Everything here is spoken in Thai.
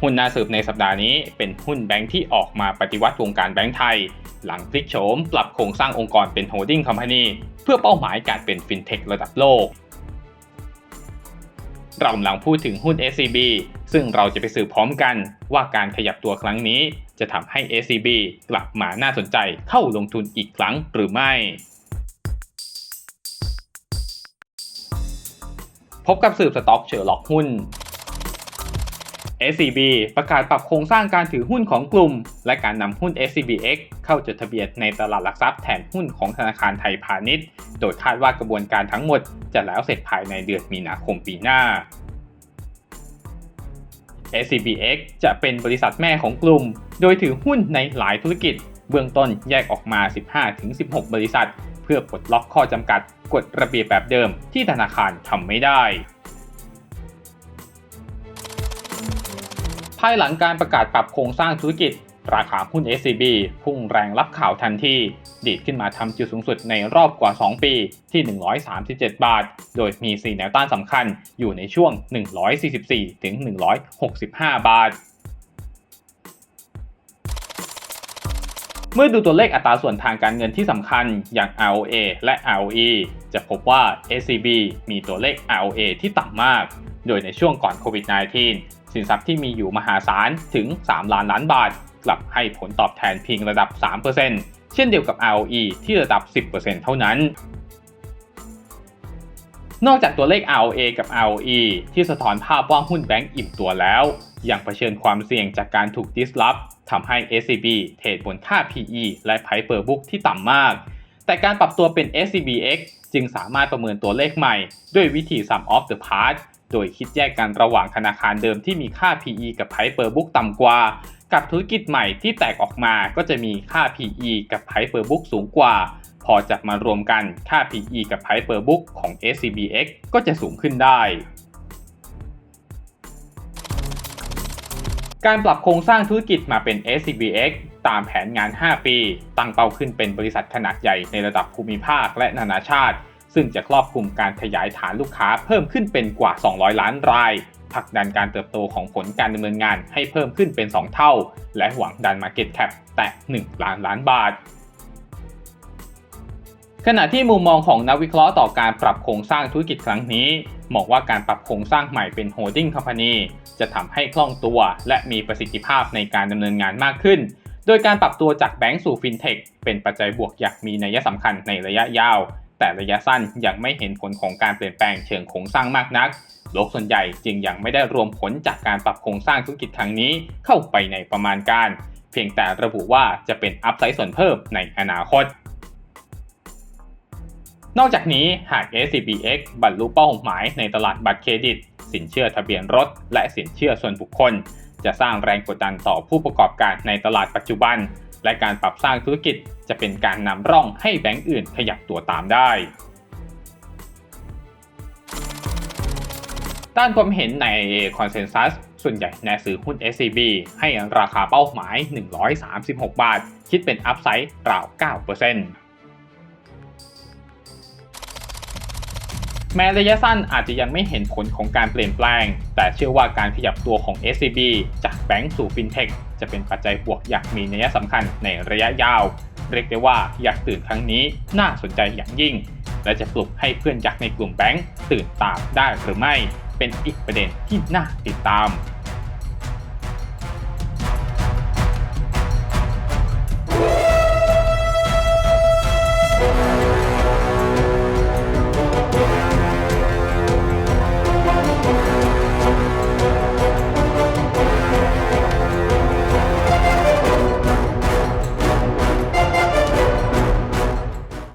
หุ้นน่าสืบในสัปดาห์นี้เป็นหุ้นแบงค์ที่ออกมาปฏิวัติวงการแบงค์ไทย หลังพลิกโฉมปรับโครงสร้างองค์กรเป็นโฮลดิ้งคอมพานีเพื่อเป้าหมายการเป็นฟินเทคระดับโลก เรากำลังพูดถึงหุ้น SCB ซึ่งเราจะไปสืบพร้อมกันว่าการขยับตัวครั้งนี้ จะทำให้ SCB กลับมาน่าสนใจเข้าลงทุนอีกครั้งหรือไม่พบกับสืบสต็อกเชอร์ล็อกหุ้น SCB ประกาศปรับโครงสร้างการถือหุ้นของกลุ่ม และการนำหุ้น SCBX เข้าจดทะเบียนในตลาดหลักทรัพย์แทนหุ้นของธนาคารไทยพาณิชย์ โดยคาดว่ากระบวนการทั้งหมดจะแล้วเสร็จภายในเดือนมีนาคมปีหน้า SCBX จะเป็นบริษัทแม่ของกลุ่ม โดยถือหุ้นในหลายธุรกิจ เบื้องต้นแยกออกมา 15-16 บริษัท เพื่อปลดล็อกข้อจำกัดกฎระเบียบแบบเดิมที่ธนาคารทำไม่ได้ายหลังการประกาศปรับโครงสร้างธุรกิจ ราคาหุ้น SCB พุ่งแรงรับข่าวทันทีดีดขึ้นมาทำจุดสูงสุดในรอบกว่า 2 ปีที่ 137 บาท โดยมี 4 แนวต้านสำคัญอยู่ในช่วง 144 ถึง 165 บาท เมื่อดูตัวเลขอัตราส่วนทางการเงินที่สำคัญอย่าง ROA และ ROE จะพบว่า SCB มีตัวเลข ROA ที่ต่ำมาก โดยในช่วงก่อนโควิด -19 สินทรัพย์ที่มีอยู่มหาศาลถึง 3 ล้านล้านบาท กลับให้ผลตอบแทนเพียงระดับ 3%เช่นเดียวกับ ROE ที่ระดับ 10%เท่านั้น นอกจากตัวเลข ROA กับ ROE ที่สะท้อนภาพว่าหุ้นแบงก์อิ่มตัวแล้ว ยังเผชิญความเสี่ยงจากการถูก disrupt ทำให้ SCB เทรดบนค่า PE และ Price per book ที่ต่ำมาก แต่การปรับตัวเป็น SCBX จึงสามารถประเมินตัวเลขใหม่ด้วยวิธี sum of the parts โดยคิดแยกกันระหว่างธนาคารเดิมที่มีค่า PE กับ Price per book ต่ำกว่า กับธุรกิจใหม่ที่แตกออกมาก็จะมีค่า PE กับ Price per book สูงกว่า พอจับมารวมกันค่า PE กับ Price per book ของ SCBX ก็จะสูงขึ้นได้การปรับโครงสร้างธุรกิจมาเป็น SCBX ตามแผนงาน 5 ปี ตั้งเป้าขึ้นเป็นบริษัทขนาดใหญ่ในระดับภูมิภาคและนานาชาติ ซึ่งจะครอบคลุมการขยายฐานลูกค้าเพิ่มขึ้นเป็นกว่า 200 ล้านรายผลักดันการเติบโตของผลการดำเนินงานให้เพิ่มขึ้นเป็น 2 เท่า และหวังดัน Market Cap แตะ 1 ล้านล้านบาท ขณะที่มุมมองของนักวิเคราะห์ต่อการปรับโครงสร้างธุรกิจครั้งนี้มองว่าการปรับโครงสร้างใหม่เป็นโฮลดิ้งคอมพานีจะทำให้คล่องตัวและมีประสิทธิภาพในการดำเนินงานมากขึ้น โดยการปรับตัวจากแบงก์สู่ฟินเทคเป็นปัจจัยบวกอย่างมีนัยสำคัญในระยะยาว แต่ระยะสั้นยังไม่เห็นผลของการเปลี่ยนแปลงเชิงโครงสร้างมากนัก โลกส่วนใหญ่จึงยังไม่ได้รวมผลจากการปรับโครงสร้างธุรกิจครั้งนี้เข้าไปในประมาณการ เพียงแต่ระบุว่าจะเป็นอัพไซด์ส่วนเพิ่มในอนาคตนอกจากนี้หาก SCBX บรรลุเป้าหมายในตลาดบัตรเครดิต สินเชื่อทะเบียนรถ และสินเชื่อส่วนบุคคล จะสร้างแรงกดดันต่อผู้ประกอบการในตลาดปัจจุบัน และการปรับสร้างธุรกิจจะเป็นการนำร่องให้แบงก์อื่นขยับตัวตามได้ ด้านความเห็นใน Consensus ส่วนใหญ่ในะซื้อหุ้น SCB ให้ราคาเป้าหมาย 136 บาท คิดเป็นอัพไซด์ราว 9% แม้ระยะสั้นอาจจะยังไม่เห็นผลของการเปลี่ยนแปลง แต่เชื่อว่าการขยับตัวของ SCB จากแบงก์สู่ฟินเทคจะเป็นปัจจัยบวกอย่างมีนัยสำคัญในระยะยาว เรียกได้ว่าอยากตื่นครั้งนี้น่าสนใจอย่างยิ่ง และจะปลุกให้เพื่อนยักษ์ในกลุ่มแบงก์ตื่นตามได้หรือไม่ เป็นอีกประเด็นที่น่าติดตาม